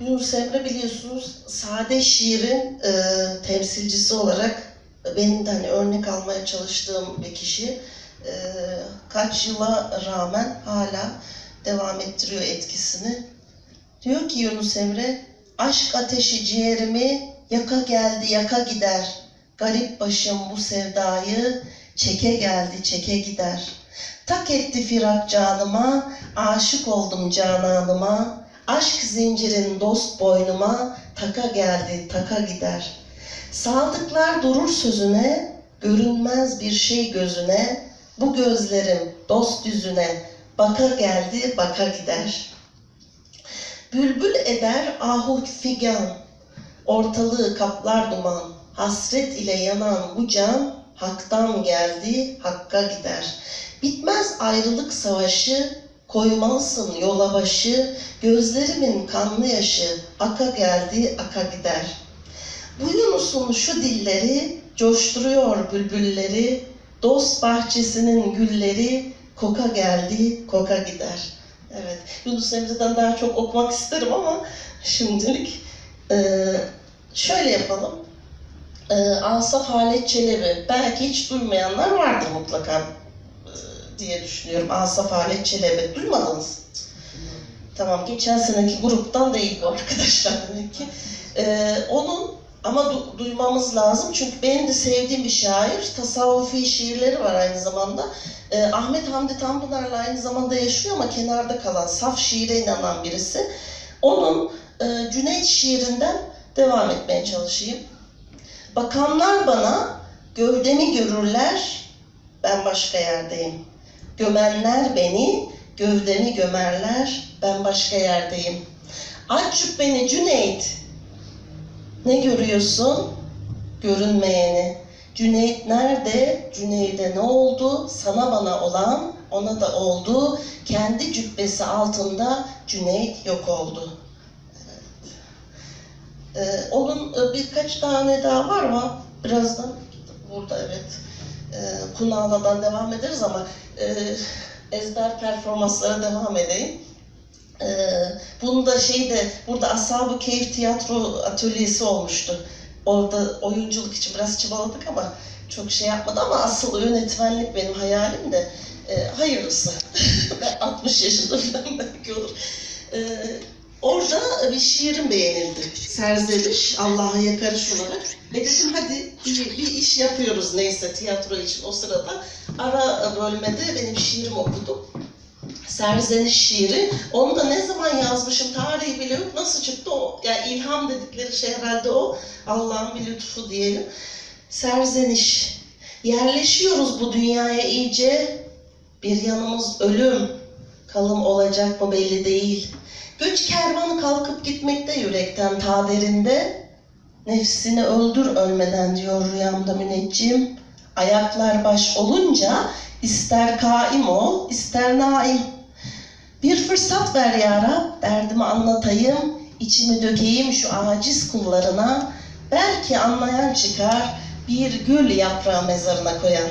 Yunus Emre biliyorsunuz sade şiirin e, temsilcisi olarak benim de hani örnek almaya çalıştığım bir kişi. E, kaç yıla rağmen hala devam ettiriyor etkisini. Diyor ki Yunus Emre, aşk ateşi ciğerimi yaka geldi yaka gider. Garip başım bu sevdayı çeke geldi çeke gider. Tak etti firak canıma, aşık oldum cananıma. Aşk zincirin dost boynuma, taka geldi taka gider. Sadıklar durur sözüne, görünmez bir şey gözüne. Bu gözlerim dost yüzüne, baka geldi baka gider. Bülbül eder ahu figan, ortalığı kaplar duman. Hasret ile yanan bu can, haktan geldi, hakka gider. Bitmez ayrılık savaşı, koymalısın yola başı, gözlerimin kanlı yaşı, aka geldi, aka gider. Bu Yunus'un şu dilleri, coşturuyor bülbülleri, dost bahçesinin gülleri, koka geldi, koka gider. Evet, Yunus Emre'den daha çok okumak isterim ama şimdilik eee, şöyle yapalım. Eee Asaf Halet Çelebi, belki hiç duymayanlar vardır mutlaka diye düşünüyorum. Asaf Halet Çelebi, duymadınız? Tamam, geçen seneki gruptan değil bu arkadaşlar demek ki. Eee, onun ama du- duymamız lazım çünkü benim de sevdiğim bir şair. Tasavvufi şiirleri var aynı zamanda. Ee, Ahmet Hamdi Tanpınar'la aynı zamanda yaşıyor ama kenarda kalan, saf şiire inanan birisi. Onun e, Cüneyt şiirinden devam etmeye çalışayım. Bakanlar bana gövdemi görürler, ben başka yerdeyim. Gömenler beni, gövdemi gömerler, ben başka yerdeyim. Aç beni Cüneyt, ne görüyorsun? Görünmeyeni. Cüneyt nerede? Cüneyd'e ne oldu? Sana bana olan ona da oldu. Kendi cübbesi altında Cüneyt yok oldu. Ee, onun e, birkaç tane daha var ama birazdan burada evet e, Kunağla'dan devam ederiz ama e, ezber performanslara devam edeyim. Ee, bunda şeyde burada Ashab-ı Keyif tiyatro atölyesi olmuştu. Orada oyunculuk için biraz çabaladık ama çok şey yapmadı ama asıl yönetmenlik benim hayalim de e, hayırlısı. ben 60 yaşında falan belki olur. Ee, orada bir şiirim beğenildi. Serzeniş, Allah'a yakarış olarak. Ve dedim hadi bir, bir iş yapıyoruz neyse tiyatro için o sırada. Ara bölmede benim şiirim okudum. Serzeniş şiiri. Onu da ne zaman yazmışım tarihi bile yok. Nasıl çıktı o? Yani ilham dedikleri şey herhalde o. Allah'ın bir lütfu diyelim. Serzeniş. Yerleşiyoruz bu dünyaya iyice. Bir yanımız ölüm. Kalım olacak mı belli değil. Göç kervanı kalkıp gitmekte yürekten ta derinde. Nefsini öldür ölmeden diyor rüyamda müneccim. Ayaklar baş olunca ister kaim ol, ister naim. Bir fırsat ver ya Rab, derdimi anlatayım, içimi dökeyim şu aciz kullarına. Belki anlayan çıkar, bir gül yaprağı mezarına koyan.